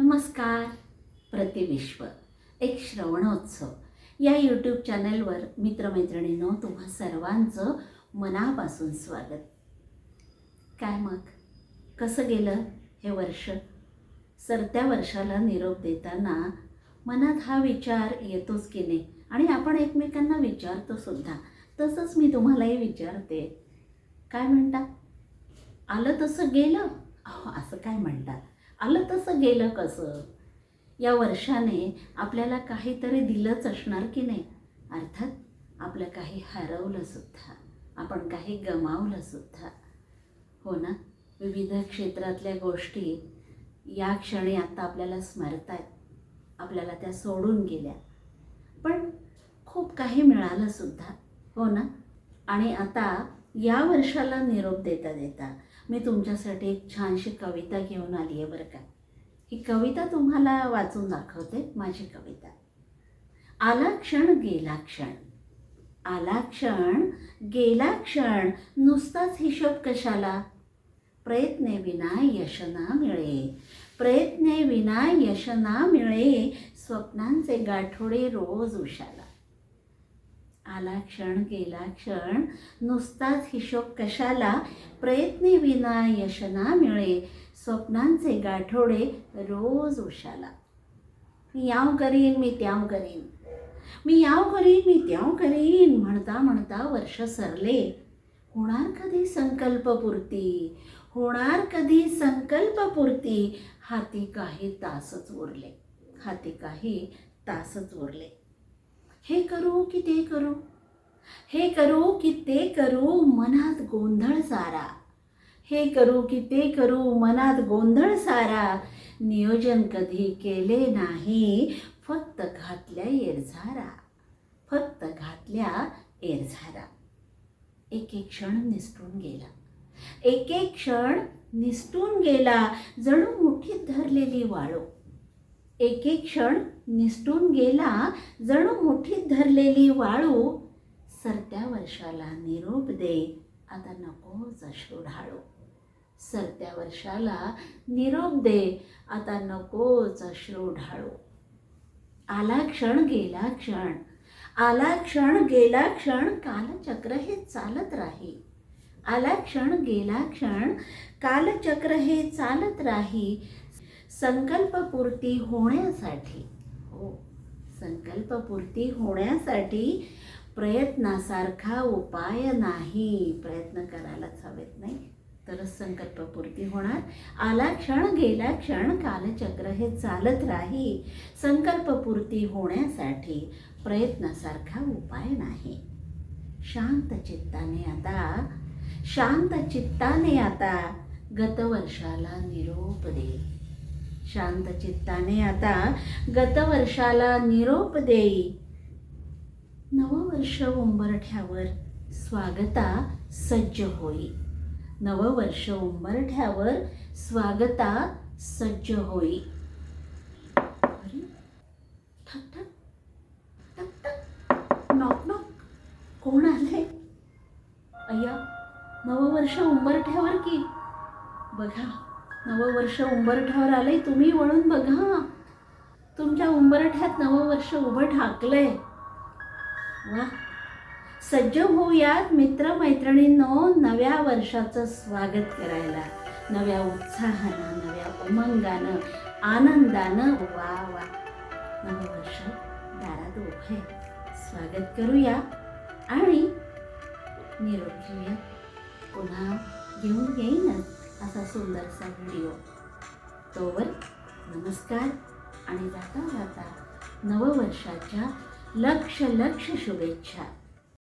नमस्कार प्रतिविश्व एक श्रवणोत्सव. या यूट्यूब चॅनलवर मित्रमैत्रिणींनो तुम्हा सर्वांचं मनापासून स्वागत. काय मग? कसं गेलं हे वर्ष? सरत्या वर्षाला निरोप देताना मनात हा विचार येतोच की नाही? आणि आपण एकमेकांना विचारतो सुद्धा. तसंच मी तुम्हालाही विचारते. काय म्हणता? आलं तसं गेलं? अहो असं काय म्हणतात आलं तसं गेलं कसं? या वर्षाने आपल्याला काहीतरी दिलंच असणार की नाही? अर्थात आपलं काही हरवलं सुद्धा आपण काही गमावलं सुद्धा. हो ना? विविध क्षेत्रातल्या गोष्टी या क्षणी आत्ता आपल्याला स्मरत आहेत आपल्याला त्या सोडून गेल्या. पण खूप काही मिळालं सुद्धा. हो ना? आणि आता या वर्षाला निरोप देता देता मी तुमच्यासाठी एक छानशी कविता घेऊन आली आहे बरं का. ही कविता तुम्हाला वाचून दाखवते माझी कविता. आला क्षण गेला क्षण. आला क्षण गेला क्षण. नुसताच हिशोब कशाला? प्रयत्ने विना यश ना मिळे. प्रयत्ने विना यश ना मिळे. स्वप्नांचे गाठोडे रोज उशाला. आला क्षण गेला क्षण नुसताच हिशोब कशाला? प्रयत्ने विना यशना मिळे. स्वप्नांचे गाठोडे रोज उशाला. मी याव करीन मी त्याव करीन. मी याव करीन मी त्याव करीन म्हणता म्हणता वर्ष सरले. होणार कधी संकल्पपूर्ती? होणार कधी संकल्पपूर्ती? हाती काही तासच उरले. हाती काही तासच उरले. हे करू की ते करू? हे करू की ते करू मनात गोंधळ सारा. हे करू की ते करू मनात गोंधळ सारा. नियोजन कधी केले नाही फक्त घातल्या एरझारा. फक्त घातल्या एरझारा. एक एक क्षण निसटून गेला. एक एक क्षण निसटून गेला. जणू मुठीत धरलेली वाळू. एक एक क्षण निसटून गेला. जणू वाळू. सरत्या वर्षाला निरोप दे. आता नकोच अश्रू ढाळू. सरत्या वर्षाला निरोप दे. आता नकोच अश्रू ढाळू. आला क्षण गेला क्षण. आला क्षण गेला क्षण. कालचक्र हे चालत राही. आला क्षण गेला क्षण. कालचक्र हे चालत राही. संकल्पपूर्ती होण्यासाठी. हो. संकल्पपूर्ती होण्यासाठी प्रयत्नासारखा उपाय नाही. प्रयत्न करायलाच हवेत नाही. तरच संकल्पपूर्ती होणार. आला क्षण गेला क्षण कालचक्र हे चालत राही. संकल्पपूर्ती होण्यासाठी प्रयत्नासारखा उपाय नाही. शांत चित्ताने आता शांत चित्ताने आता गतवर्षाला निरोप दे. शांत चित्ताने आता गतवर्षाला निरोप देई नववर्ष उंबरठ्यावर स्वागता सज्ज होई. नववर्ष उंबरठ्यावर स्वागता सज्ज होई. अरे ठक ठक टक टक नॉक नॉक कोण आले? अय्या नववर्ष उंबरठ्यावर की? बघा. नववर्ष उंबरठ्यावर आले तुम्ही वळून बघा. तुमच्या उंबरठ्यात नववर्ष उभं ठाकलंय. वा. सज्ज होऊयात मित्रमैत्रिणींनो नव्या वर्षाचं स्वागत करायला. नव्या उत्साहानं नव्या उमंगानं आनंदानं. वा वा. नववर्ष दारात उभे स्वागत करूया. आणि निरोप घेऊया. पुन्हा घेऊन येईनच असा सुंदरसा व्हिडिओ. तोवर नमस्कार आणि जाता जाता नववर्षाच्या लक्ष लक्ष शुभेच्छा.